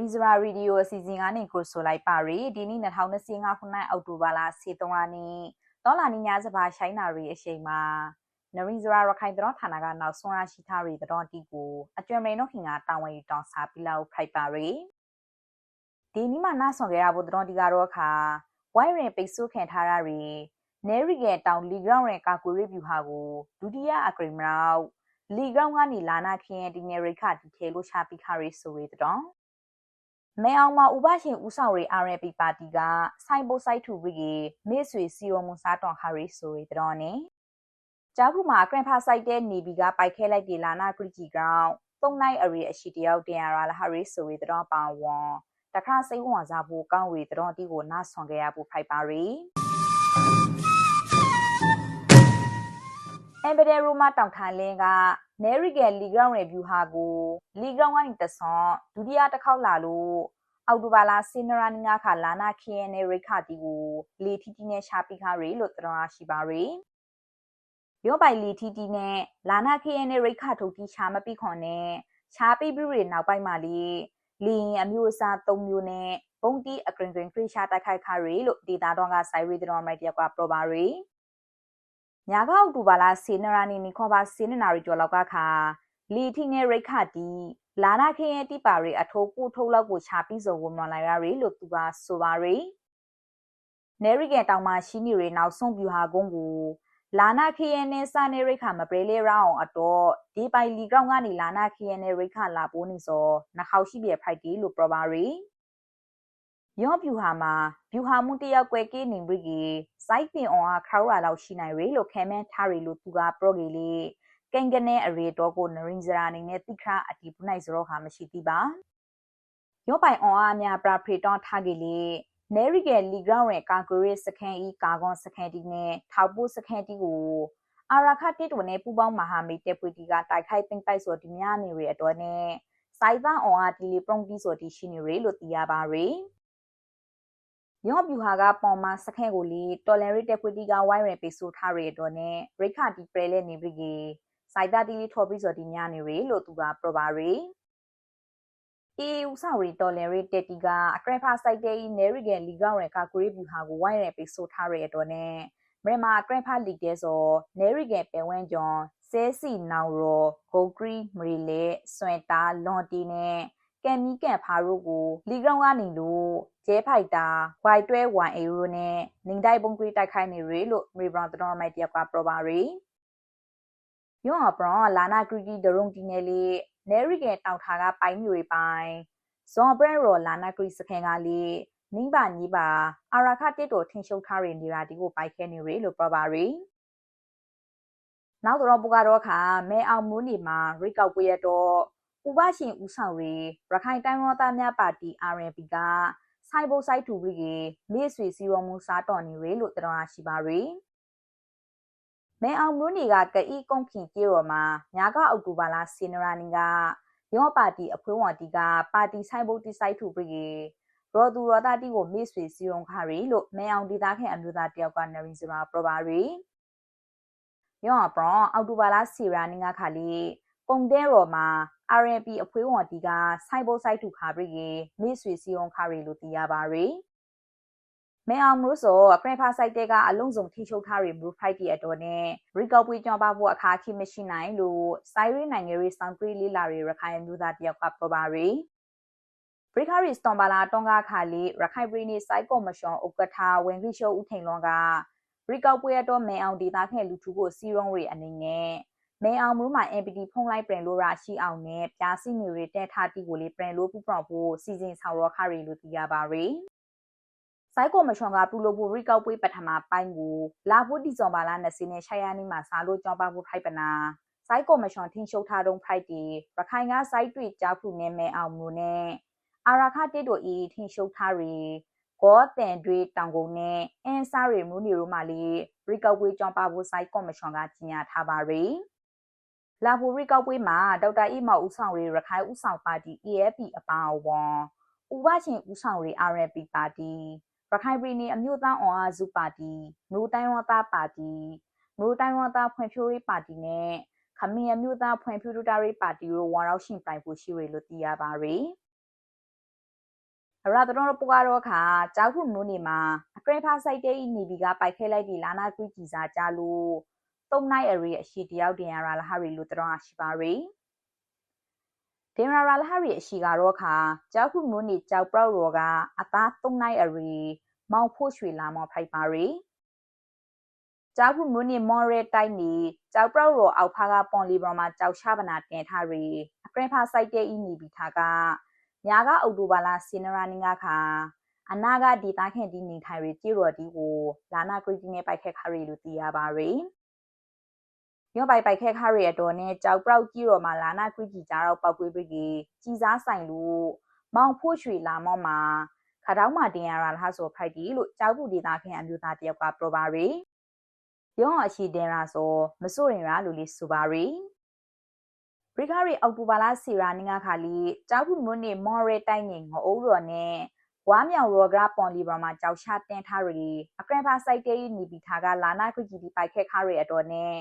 ရီဇရာရေဒီယိုအစီအစဉ်ကနေကိုဆိုလိုက်ပါရီဒီနေ့2025ခုနှစ်အောက်တိုဘာလ23ရက်နေ့တော်လာနီညာစပါရှိုင်းနာရီအချိန်မှာနရီဇရာရခိုင်တော်ဌာနကနောက်ဆုံးရရှိထားရီတော်တီကိုအကျွမ်းမိန်တို့ခင်ကတာဝန်ယူတောင်းစားပြီးလောက်ဖိုက်ပါရီဒီနေ့မှနားဆောင်ကြရဖို့တော်တီကတော့ခါဝိုင်းရင်ပိတ်ဆို့ခံထားရရီနေရီကတောင်လီဂရောင်းရဲ့ကာကွယ်ရေးဗျူဟာကိုဒုတိယအဂရိမရောက်လီဂရောင်းကနေလာနာခင်းရဲ့ဒီနေရိခတီထဲလို့ချပြီးခါရီဆိုရတဲ့ မဲအောင်မှာဥပရှင်ဦးဆောင်ရေး RNP ပါတီကဆိုင်ဘိုဆိုင်ထူရီကေမေ့ဆွေစီရိုမွန်စားတောင်ခါရီဆိုရီတော်နေကြားခုမှာဂရန်ဖာဆိုင်တဲ့နေဘီကပိုက်ခဲလိုက်ဒီလာနာဂရီဂျီကောင်သုံးနိုင်အရီအရှိတယောက်တင်ရလာဟာရီဆိုရီတော်ပါဝွန်တခါစိတ်ဝင်စားဖို့ကောင်းဝေတော်တီကိုနားဆွန်ခဲ့ရဖို့ဖိုက်ပါရီ အမ်ဘဒယ်ရိုမာတောင်ထိုင်လင်းကနယ်ရီဂယ်လီဂရောင်းရဲ့ဗျူဟာကိုလီဂရောင်းကနေတဆွန်ဒုတိယတစ်ခေါက်လာလို့အောက်တိုဘာလစင်နရာနီငါခါလာနာခီယန်နဲ့ရိခတီကိုလေထီတီနဲ့ရှာပိခါရီလို့တော်ရှိပါရီရောပိုင်လီထီတီနဲ့လာနာခီယန်နဲ့ရိခထုတ်တီရှာမပိခွန်နဲ့ရှာပိပြရီနောက်ပိုင်းမှာလီလီရင်အမျိုးအစား၃မျိုးနဲ့ဘုံတီအကရင်ကရင်ခရရှာတိုက်ခိုက်ခါရီလို့ဒေတာတော့ကဆိုင်ရီတော်မိုက်တရကပရပါရီ ညာကအောက်တိုဘာလစေနရာနီနီခေါ်ပါစေနနာရီကျော်လောက်ကခါလီထိနဲ့ရိခတီလာနာခရင်တိပါရီအထိုးကိုထုတ်လောက်ကိုချပြီးစုံဝင်မလာရရီလို့သူကဆိုပါရီနေရီကန်တောင်မှရှိနေရီနောက်ဆုံးပြူဟာကုန်းကိုလာနာခရင်နဲ့စာနေရိခမပရေလေရောင်းအတော့ဒီပိုင်လီကောင်ကနေလာနာခရင်နဲ့ရိခလာပိုးနေစောနှခေါရှိပြဖိုက်တီလို့ပြောပါရီ ယောဗျူဟာမှာဗျူဟာမှုတယောက်ကွယ်ကေးနေပြီကြီးစိုက်ပင်အောင်အားခရောရာလောက်ရှိနိုင်ရလို့ခဲမန်းထားရလို့သူကပရော့ကြီးလေးကိန်ကနေအရေတော့ကိုနရင်ဇရာအနေနဲ့တိခရအတီပနိုင်စရောဟာမရှိသေးပါယောပိုင်အောင်အားများပရာဖရီတောင်းထားကြီးလေးနေရီကယ်လီဂရောင်းရဲ့ကာဂရီစကန်ဤကာကွန်စကန်တီနဲ့ထောက်ပိုးစကန်တီကိုအာရာခတိတိုနဲ့ပူပေါင်းမဟာမိတ်တပ်ပွေတီကတိုက်ခိုက်သိမ့်ပိုက်ဆိုဒီများနေရတော့နဲ့စိုက်သားအောင်အားတီလီပရုံတီဆိုတီရှိနေရလို့သိရပါရယ် ယောဗျူဟာကပေါ်မှာစခန့်ကိုလီတော်လန်ရီတက်ပွတီကဝိုင်းရပိဆိုထားရတော့နဲ့ရိခါတီပရလဲနေပြီကြီးစိုက်တာတီလီထော်ပြီးဆိုဒီညနေရလို့သူကပရပါရီအေဦးဆောင်ရီတော်လန်ရီတက်တီကအကရဖာစိုက်တဲ့နေရီဂန်လီကောင်ရကာကူရီဗျူဟာကိုဝိုင်းရပိဆိုထားရတော့နဲ့မြန်မာအကရဖာလီတဲဆိုနေရီဂန်ပဲဝန်းကျော်ဆဲစီနောင်ရောဂိုဂရီမရီလေစွန်တာလွန်တီနဲ့ ကံမီကန်ဖာရိုကိုလီကောင်ကနေလို့ကျဲဖိုက်တာဝိုက်တွဲဝိုင်အေရိုနဲ့နင်းတိုက်ပုံကွေးတိုက်ခိုက်နေရလို့မေဘရန်တော်မိုက်တရကပရပါရီယောအပရန်လာနာဂရီဂီဒရုံတီနယ်လေးနေရီကတောက်ထားကပိုင်မျိုးပိုင်ဇွန်ဘရန်ရောလာနာဂရီစခင်ကလေးနင်းပါညီပါအာရာခတစ်တော်ထင်ရှုပ်ထားရနေတာဒီကိုပိုက်ခဲနေရလို့ပရပါရီနောက်တော့ပူကတော့ခါမဲအောင်မူးနေမှာရိကောက်ပွေရတော့ ဥပရှင်ဦးဆောင်ရီရခိုင်တိုင်းရောသားများပါတီ RNP ကဆိုင်ဘိုဆိုင်တူရီကေမေ့ဆွေစီရောမူစားတော်နေရလို့တော်ရှိပါရီမဲအောင်မျိုးနေကကအီကုန်းခင်ကြေရော်မှာညာကအောက်တိုဘာလစင်နရာနီကယောပါတီအဖွဲဝန်တီကပါတီဆိုင်ဘုတ်တီဆိုင်ထူပရီရောသူရောတာတီကိုမေ့ဆွေစီယုံခါရီလို့မဲအောင်ဒေတာခင်အမျိုးသားတယောက်ကနရီစရာပရပါရီယောအပရအောက်တိုဘာလစီရာနီကခါလီပုံတဲရော်မှာ RNP အဖွဲဝန်တီကဆိုင်ဘုတ်ဆိုင်ထူခါပရီမေ့ဆွေစီယုံခါရီလို့သိရပါရီမဲအောင်မလို့ဆိုခရဖာဆိုင်တဲကအလုံးစုံထိချုပ်ထားရဘရူဖိုက်တီအတော်နဲ့ရီကောက်ပွေးကြောင်းပါဖို့အခါခိမရှိနိုင်လို့စိုင်းရီနိုင်ငံရေးဆောင်ပရီလီလာရီရခိုင်မျိုးသားတယောက်ကပေါ်ပါရီဘရိခရီစတွန်ဘာလာတွန်ကခါလီရခိုင်ပရီနီစိုက်ကော်မရှင်ဥက္ကဋ္ဌဝင်ဂရီရှိုဦးထိန်လွန်ကရီကောက်ပွေးအတော်မဲအောင်ဒေတာခဲလူထုကိုစီရုံးရီအနေနဲ့ မဲအောင်မှုမှာ MPD ဖုံးလိုက်ပြန်လို့ရရှိအောင်နဲ့ပြားစီမျိုးတွေတဲထားတီကိုလေးပြန်လို့ပူပေါဖို့စီစဉ်ဆောင်ရခရီလို့သိရပါရီစိုက်ကောမရှင်ကပူလိုဖို့ရိကောက်ပွေးပထမပိုင်းကိုလာဖို့ဒီဇွန်ဘာလ20နဲ့ရှာယာနီမှာစားလို့ကြောင်းပါဖို့ထိုက်ပနာစိုက်ကောမရှင်ထင်းရှုပ်ထားတုံးဖိုက်တီရခိုင်ကစိုက်တွေ့ကြောက်ခုနဲ့မဲအောင်မှုနဲ့အာရခတစ်တို့ဤထင်းရှုပ်ထားရီကောတန်တွေတောင်ကုန်နဲ့အင်းစားရီမူနီရိုမာလီရိကောက်ပွေးကြောင်းပါဖို့စိုက်ကောမရှင်ကကြီးညာထားပါရီ လာဘူရီကောက်ပွေးမှာဒေါက်တာအီမောက်ဦးဆောင်ရီရခိုင်ဦးဆောင်ပါတီ AFP အပါအဝင်ဦးဝချင်းဦးဆောင်ရီ RNP ပါတီရခိုင်ပြည်နယ်အမျိုးသားအောင်အားစုပါတီမြို့တိုင်းဝသားပါတီမြို့တိုင်းဝသားဖွံ့ဖြိုးရေးပါတီနဲ့ခမင်းအမျိုးသားဖွံ့ဖြိုးတိုးတက်ရေးပါတီတို့ဝါရောက်ရှင်ပြိုင်ဖို့ရှိရလို့သိရပါရယ်အရာတော်တော်ပူကတော့ခါကြောက်ခုနိုးနေမှာအကရဖာဆိုင်တဲဤနေပြီးကပိုက်ခဲလိုက်ဒီလာနာကွီကြည်စာကြလို့ သုံးနိုင်အရေးအရှိတယောက်တင်ရလာဟာရီလို့တော်ရှိပါရီတင်ရလာဟာရီအရှိကတော့ခါကြောက်ခုနိုးနေကြောက်ပြောက်ရောကအသားသုံးနိုင်အရေးမောင်ဖို့ရွှေလာမောဖိုက်ပါရီကြောက်ခုနိုးနေမော်ရဲတိုက်နေကြောက်ပြောက်ရောအောက်ဖားကပွန်လီဘရမှာကြောက်ချပနာတင်ထားရီအကရဖာဆိုင်တဲဤနေပြီးထားကညာကအော်တိုဘာလာစင်နရာနင်းကခါအနာကဒီတာခင်ဒီနေထိုင်ရီကြည်ရော်ဒီကိုလာနာကရီတီနဲ့ပိုက်ခက်ခါရီလို့သိရပါရီ ရောပိုက်ပိုက်ခက်ခါရီအတော်နဲ့ကြောက်ပြောက်ကြည်ရော်မှာလာနာကရီတီကြားတော့ပောက်ကွေးပြီးကြီးစားဆိုင်လို့မောင်ဖို့ရွှေလာမော့မှာခါတောင်းမှတင်ရတာလားဆိုဖိုက်တီလို့ကြောက်ဘူးဒေတာခင်အမျိုးသားတယောက်ကပြောပါရီရောအရှိတင်ရာဆိုမစိုးရင်ရာလူလေးဆိုပါရီဘရိခရီအောက်တိုဘာလစီရာနင်းကခါလီကြောက်ခုမွန်းနေမော်ရဲတိုင်းနေငအိုးရော်နဲ့ဝါမြောင်ရောဂရပွန်လီဘရမှာကြောက်ချတင်ထားရီအကရဖာစိုက်တေးနီပီထားကလာနာခွကြီးဒီပိုက်ခက်ခါရီအတော်နဲ့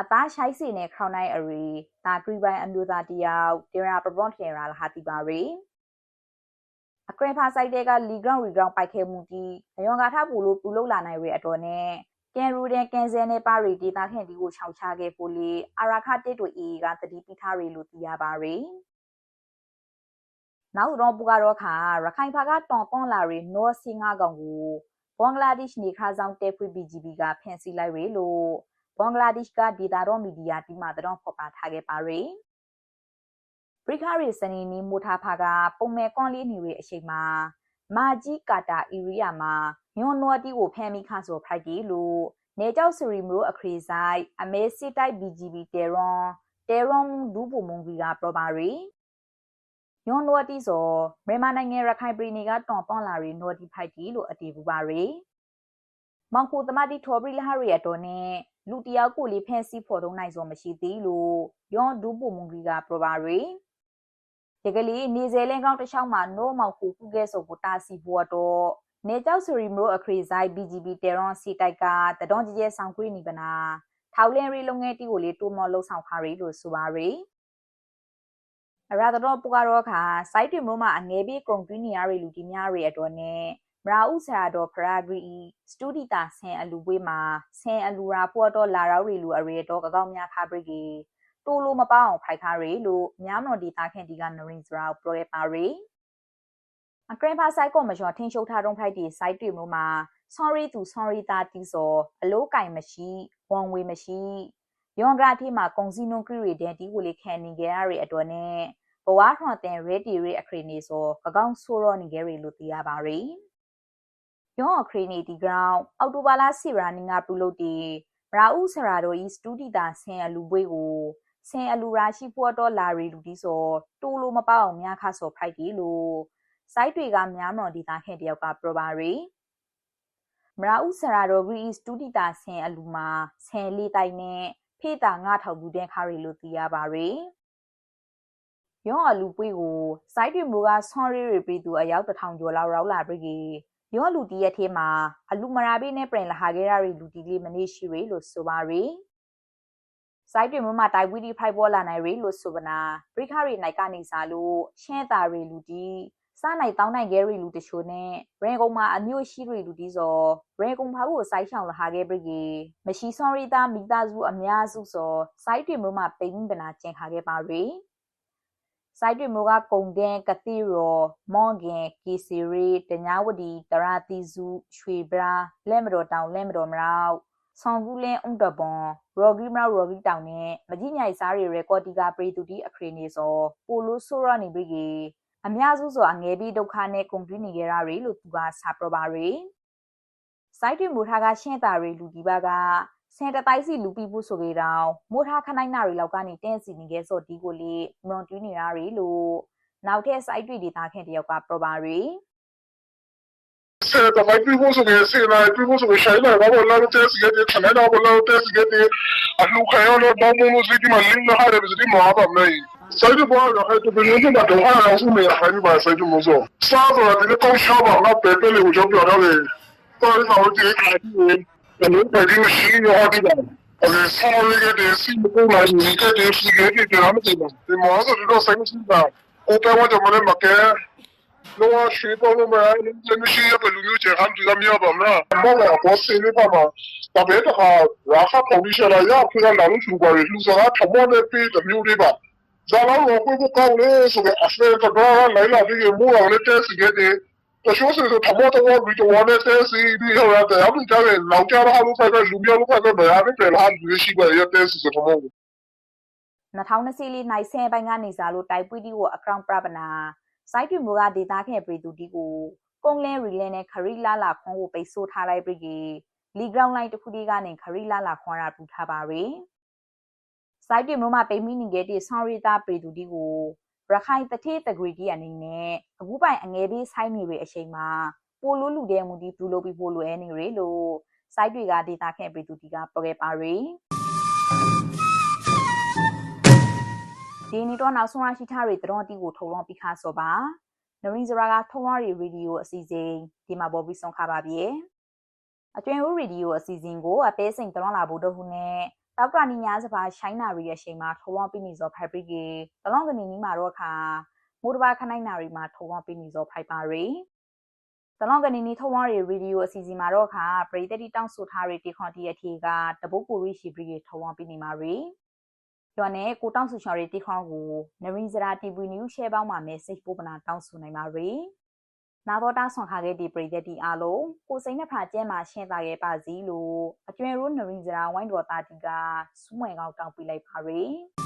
အသားရှိုက်စီနဲ့ခေါင်းနိုင်အရီတာဂရီပိုင်းအမျိုးသားတယောက်တေရာပပွန်ထေရာလာဟာတီပါရီအကရဖာစိုက်တေးကလီဂရောင်းရီဂရောင်းပိုက်ခဲမှုတီအယောင်ကာထပူလို့ပူလို့လာနိုင်ရီအတော်နဲ့ကန်ရူဒန်ကန်ဆယ်နဲ့ပါရီဒေတာခင်ဒီကိုခြောက်ချခဲ့ပိုလေအာရာခတစ်တို့အေကတတိပိထားရီလို့သိရပါရီနောက်တော့ပူကတော့ခါရခိုင်ဖာကတောင်ပွန်လာရီနော့စင်ငါကောင်ကိုဘင်္ဂလားဒေ့ရှ်နေခါဆောင်တဲဖွေ BGB ကဖန်ဆီးလိုက်ရီလို့ ဘင်္ဂလားဒေ့ရှ်ကဒေတာတော့မီဒီယာတီမှာတော့ဖော်ပြထားခဲ့ပါရီပရိခရီစနေနီမူထားဖာကပုံမဲ့ကွန်လေးနေရီအချိန်မှာမာကြီးကာတာအီရီယာမှာညွန်နွားတီကိုဖမ်းမိခဆိုဖိုက်တီလို့နေကြောက်စရီမရိုအခရီဆိုင်အမေစစ်တိုက် BGB တေရွန်တေရွန်ဒူပူမုံဗီကပရပါရီညွန်နွားတီဆိုမြန်မာနိုင်ငံရခိုင်ပြည်နယ်ကတွန်ပွန်လာရီနော်တီဖိုက်တီလို့အတီးပူပါရီ မောင်ကိုသမတိထော်ဘရီလာရီအတော်နဲ့လူတယောက်ကိုလေးဖန်စီဖော်သုံးနိုင်စောမရှိသေးလို့ယွန်ဒူပူမုံဗီကပရပါရီဒီကလေးနေဇယ်လန်ကောင်းတစ်ချောင်းမှာနိုးမောက်ကိုကုကဲဆိုကိုတာစီဘောတော့နေကြောက်စရီမရိုအခရီဇိုက် BGB တေရွန်စီတိုက်ကတဒွန်ကြီးရဲ့ဆောင်ခွေးနေပနာထောက်လင်းရီလုံငယ်တီကိုလေးတိုးမော်လှုပ်ဆောင်ခါရီလို့ဆိုပါရီအရာတော်ပူကတော့ခါစိုက်တွင်မမှာအငယ်ပြီးကွန်ကရီနီယာရီလူတီများရီအတော်နဲ့ မရာဥဆရာတော်ဖရာဂရီစတူဒီတာဆင်အလူပွေးမှာဆင်အလူရာဖို့တော့လာရောက်ရီလူအရေတော့ကကောက်များခါပရီကီတိုးလို့မပေါအောင်ဖိုက်ခါရီလို့မြားမတော်ဒီတာခင်ဒီကနရင်စရာပရိုရပါရီအကရင်ဖာဆိုင်ကောမကျော်ထင်းရှုပ်ထားတော့ဖိုက်ဒီစိုက်တွေ့မှုမှာ sorry to sorry တာတီဆိုအလို့ကင်မရှိဝန်ဝေမရှိယွန်ဂရာတီမှာကုံစီနုံကရီတဲ့တီကိုလေခံနေကြရတဲ့အတွက်နဲ့ဘဝထွန်တဲ့ ready ရအခရီနေဆိုကကောင်းဆိုးရောနေကြရလို့သိရပါရီ ယွန်အခရီနေဒီ ground အော်တိုဘာလာစီရာနင်းကပြုလုပ်တီရာဥဆရာတို့ဤစတူဒီတာဆင်အလူပွေးကိုဆင်အလူရာရှိဖို့တော့လာရီလူတီဆိုတိုးလို့မပေါအောင်များခါဆိုဖိုက်တီလို့စိုက်တွေကများမတော်ဒီသားခဲ့တယောက်ကပရပါရီမရာဥဆရာတော်ဂရီစတူဒီတာဆင်အလူမှာဆင်လေးတိုင်နဲ့ဖေးတာငါထောက်ဘူးတဲ့ခါရီလို့သိရပါရီရောအလူပွေးကိုစိုက်တွေမျိုးကဆွန်ရီရီပရီသူအယောက်တထောင်ကျော်လောက်ရောက်လာပြီကြီး ရောလူတီရဲ့ထဲမှာအလူမရာဘေးနဲ့ပြင်လာဟာခဲ့ရရီလူတီလေးမနေရှိရီလို့ဆိုပါရီစိုက်တွေမမတိုင်ဝီဒီဖိုက်ဘောလာနိုင်ရီလို့ဆိုပနာပရိခရီနိုင်ကနေစားလို့ရှင်းတာရီလူတီစားနိုင်တောင်းနိုင်ခဲ့ရီလူတချို့နဲ့ရန်ကုန်မှာအမျိုးရှိရီလူတီစောရန်ကုန်ဘာကိုစိုက်ချောင်းလာဟာခဲ့ပြီမရှိဆွန်ရီတာမိသားစုအများစုစောစိုက်တွေမျိုးမှာပိန်းပနာကျင်ခါခဲ့ပါရီ စိုက်တွေမျိုးကကုံတဲ့ကတိရောမော့ဂင်ကီစီရီတညာဝတီတရာတီစုရွှေပရာလက်မတော်တောင်လက်မတော်မရောက်ဆောင်ကူးလင်းအုံတပွန်ရော်ဂီမရာရော်ဂီတောင်နဲ့မကြီးညိုင်စားရီရဲကော်တီကပရီတူတီအခရီနေစောပိုလိုဆိုရနေပြီအများစုဆိုအငယ်ပြီးဒုက္ခနဲ့ကွန်ပလီနေကြရရီလို့သူကစာပြပါရီစိုက်တွင်မူထားကရှင်းတာရီလူဒီပါက ဆန်တတိုက်စီလူပြီးဖို့ဆိုကြတော့မိုးထားခနိုင်နာရီလောက်ကနေတင်းစီနေခဲ့စောဒီကိုလေးမွန်တူးနေရရီလို့နောက်ထပ်စိုက်တွေ့ဒေတာခင်တယောက်ကပြပါရီဆယ်တမိုက်ပြီးဖို့ဆိုရင်စေနာပြီးဖို့ဆိုရင်ဆိုင်လာတော့လာတဲ့စီကတဲ့ခဏတော့လာတဲ့စီကတဲ့အလှခံရတော့ဘောင်းမိုးစီကမှလင်းလာတဲ့စီကမှာပါမယ် sai da ba da hai to bin yin da da ha ya su me hai ba sai da mo so sa da da ne ko sha ba na pe pe le wo jo pyo da le to ri sa wo ji ka ti ne da ne pe din shi yo ha ti da ale sa le ge de si mo ko ma ni ke de si ge de de na me de mo de mo so do sai mi si da ko pe wa jo mo le ma ke လောရှိပေါ်လို့မရဘူးမရှိရဘယ်လိုမျိုးချမ်းတူရမြောပါမလားမောင်ကဘောစင်းနေပါမှာတပည့်တခါရာခပေါ်လိရှာလာရခွေးလာလို့သူပါလူစားထမောနဲ့ပြေးတမျိုးလေးပါဇာလောကိုကိုကောင်းလေဆိုတဲ့အစတဲ့တော့လိုက်လာပြီးမိုးအောင်လည်းတက်စီခဲ့တ ယ်တချို့ဆိုထမောတော့ဘီတော့နဲ့တက်စီပြီးဟောရတယ်အမှုကြတယ်လောက်ကြတော့လို့ဖိုက်ကလူမျိုးလို့ဖိုက်ကမရဘူးတယ်ဟာလူရှိပါရဲ့တက်စီဆိုထမော2024နိုင်ဆယ်ပိုင်းကနေစားလို့တိုက်ပွေးတီကိုအကောင့်ပြပနာစိုက်ပြမိုးကဒေတာခဲ့ပြည်သူတီကိုကုန်းလဲရီလဲနဲ့ခရီလာလာခွန်ကိုပိတ်ဆို့ထားလိုက်ပြီကေလီဂရောင်းလိုက်တစ်ခုတည်းကနေခရီလာလာခွန်ရာပူထားပါရီစိုက်ပြမိုးမှာပိတ်မိနေခဲ့တဲ့ဆောင်းရီတာပြည်သူတီကို ရခိုင်တထေးတဂရီတီအနေနဲ့အခုပိုင်အငယ်ပေးဆိုင်နေရအချိန်မှာပိုလိုလူတဲ့မူဒီဘလူးလို့ပြီးပိုလိုအဲနေရလို့စိုက်တွေကဒေတာခဲ့ပြည်သူတီကပေါ်ခဲ့ပါရီဒီနီတော့နောက်ဆုံးရရှိထားတွေတတော်တီကိုထုံလုံးပြီးခါစောပါနရင်းစရာကထုံရရီရေဒီယိုအစီအစဉ်ဒီမှာပေါ်ပြီးဆုံးခါပါပြီအကျွင်ဦးရေဒီယိုအစီအစဉ်ကိုအသေးစိမ်တတော်လာဖို့တို့ဟုနဲ့ တောက်ကနီညာစပါရှိုင်းနာရီရဲ့အချိန်မှာထုံလုံးပြီးနေစောဖိုက်ပြီးကေတလောင်းကနေနီးမှာတော့ခါမိုးတဘာခနိုင်နာရီမှာထုံလုံးပြီးနေစောဖိုက်ပါရီတလောင်းကနေနီထုံရရီရေဒီယိုအစီအစဉ်မှာတော့ခါပရိသတ်တီတောင်းဆိုထားရီတီခွန်တီရဲ့အထီကတပုတ်ကိုရီရှိပြီးထုံလုံးပြီးနေမှာရီရွာနဲ့ကိုတောင်းဆူချော်ရီတိခေါင်းကိုနရင်းစရာ TV News Share ပေါင်းမှာမဲစိတ်ပို့ပနာတောင်းဆိုနိုင်ပါရီ။ နာတော်တာဆွန်ခါခဲ့ဒီပရိသတ်တီအားလုံးကိုစိန်နဲ့ဖာကျဲမှာရှင်းသာခဲ့ပါစီလို့အကျွင်ရိုးနရင်းစရာဝိုင်းတော်တာတီကစူးမွေကောင်းတောင်းပြလိုက်ပါရီ။